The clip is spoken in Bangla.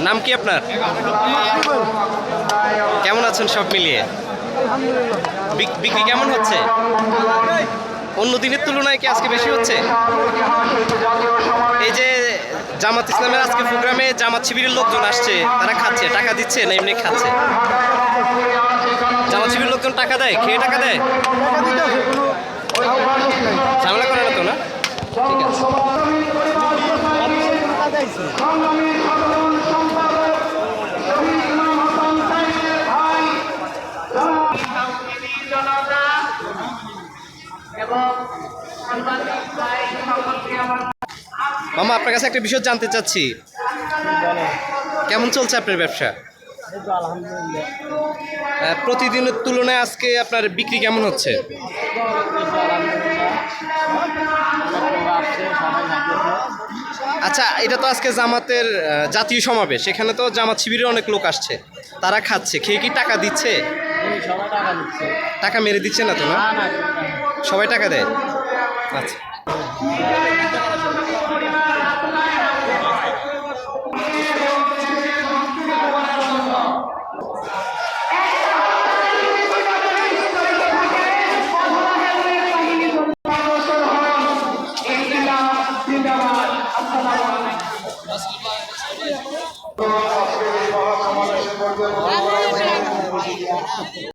নাম কি আপনার? কেমন আছেন সব মিলিয়ে? বিক- বিক্রি কেমন হচ্ছে? অন্য দিনের তুলনায় কি আজকে বেশি হচ্ছে? এই যে জামাত ইসলামের আজকে প্রোগ্রামে জামাত শিবিরের লোকজন আসছে, তারা খাচ্ছে, টাকা দিচ্ছে না এমনি খাচ্ছে? জামাত শিবিরের লোকজন টাকা দেয়, খেয়ে টাকা দেয়? ঝামেলা করে না তো না? ঠিক আছে। মামা, আপনার কাছে একটা বিষয় জানতে চাচ্ছি। কেমন চলছে আপনার ব্যবসা? প্রতিদিনের তুলনায় আজকে আপনার বিক্রি কেমন হচ্ছে? আচ্ছা এটা তো আজকে জামাতের জাতীয় সমাবেশ। এখানে তো জামাত শিবিরের অনেক লোক আসছে। তারা খাচ্ছে। খেয়ে কি টাকা দিচ্ছে? টাকা মেরে দিচ্ছে না তো, না? সবাই টাকা দেয়? আচ্ছা। Thank you. আসসালামু আলাইকুম